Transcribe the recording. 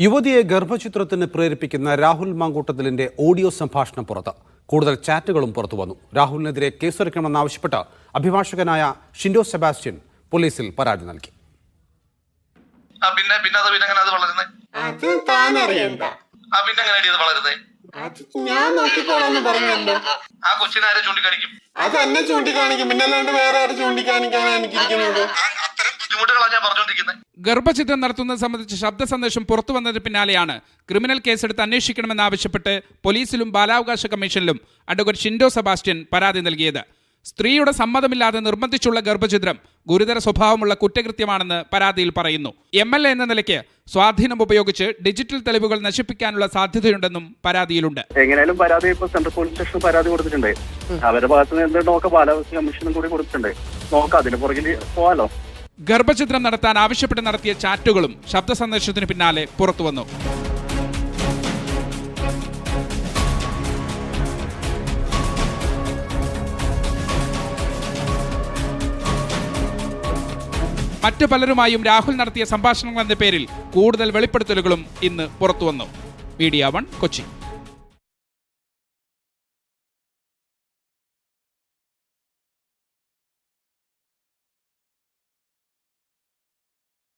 യുവതിയെ ഗർഭചിത്രത്തിന് പ്രേരിപ്പിക്കുന്ന രാഹുൽ മാങ്കൂട്ടത്തിലിന്റെ ഓഡിയോ സംഭാഷണം പുറത്ത്. കൂടുതൽ ചാറ്റുകളും പുറത്തു വന്നു. രാഹുലിനെതിരെ കേസെടുക്കണമെന്നാവശ്യപ്പെട്ട് അഭിഭാഷകനായ ഷിൻഡോ സെബാസ്റ്റ്യൻ പോലീസിൽ പരാതി നൽകി. ആ പിന്നെ പിന്നെ അത് പിന്നെ അത് വളരുന്നത് അത് താൻ അറിയണ്ട ആ പിന്നെ അങ്ങനെ അത് ഞാൻ നോക്കിക്കോളാന്ന് പറഞ്ഞല്ലോ ആ കൊച്ചിനെ ആരെ ചൂണ്ടിക്കാണിക്കും? അത് എന്നെ ചൂണ്ടിക്കാണിക്കും. പിന്നെ അല്ലാണ്ട് വേറെ ആരും ചൂണ്ടിക്കാണിക്കാനാണ് എനിക്കിരിക്കുന്നത് ബുദ്ധിമുട്ടുകളാണ് ഞാൻ പറഞ്ഞുകൊണ്ടിരിക്കുന്നത് ഗർഭചിത്രം നടത്തുന്നത് സംബന്ധിച്ച ശബ്ദ സന്ദേശം പുറത്തു വന്നതിന് പിന്നാലെയാണ്. ക്രിമിനൽ കേസെടുത്ത് അന്വേഷിക്കണമെന്നാവശ്യപ്പെട്ട് പോലീസിലും ബാലാവകാശ കമ്മീഷനിലും അഡ്വക്കേറ്റ് ഷിൻഡോ സെബാസ്റ്റ്യൻ പരാതി നൽകിയത്. സ്ത്രീയുടെ സമ്മതമില്ലാതെ നിർബന്ധിച്ചുള്ള ഗർഭചിത്രം ഗുരുതര സ്വഭാവമുള്ള കുറ്റകൃത്യമാണെന്ന് പരാതിയിൽ പറയുന്നു. എം എൽ എ എന്ന നിലയ്ക്ക് സ്വാധീനം ഉപയോഗിച്ച് ഡിജിറ്റൽ തെളിവുകൾ നശിപ്പിക്കാനുള്ള സാധ്യതയുണ്ടെന്നും പരാതിയിലുണ്ട്. എങ്ങനെയാലും പരാതി ഇപ്പൊ സെൻട്രൽ പോലീസ് സ്റ്റേഷൻ പരാതി കൊടുത്തിട്ടുണ്ട്. അവരുടെ ഭാഗത്ത് നിന്ന് നോക്കാം ബാലാവകാശ കമ്മീഷനും കൂടി കൊടുത്തിട്ടുണ്ട്. നോക്കാം അതിന് പുറകിൽ പോവാലോ? ഗർഭചിത്രം നടത്താൻ ആവശ്യപ്പെട്ട് നടത്തിയ ചാറ്റുകളും ശബ്ദ സന്ദേശത്തിന് പിന്നാലെ പുറത്തുവന്നു. മറ്റു പലരുമായും രാഹുൽ നടത്തിയ സംഭാഷണങ്ങൾ എന്ന പേരിൽ കൂടുതൽ വെളിപ്പെടുത്തലുകളും ഇന്ന് പുറത്തുവന്നു. Media One Kochi.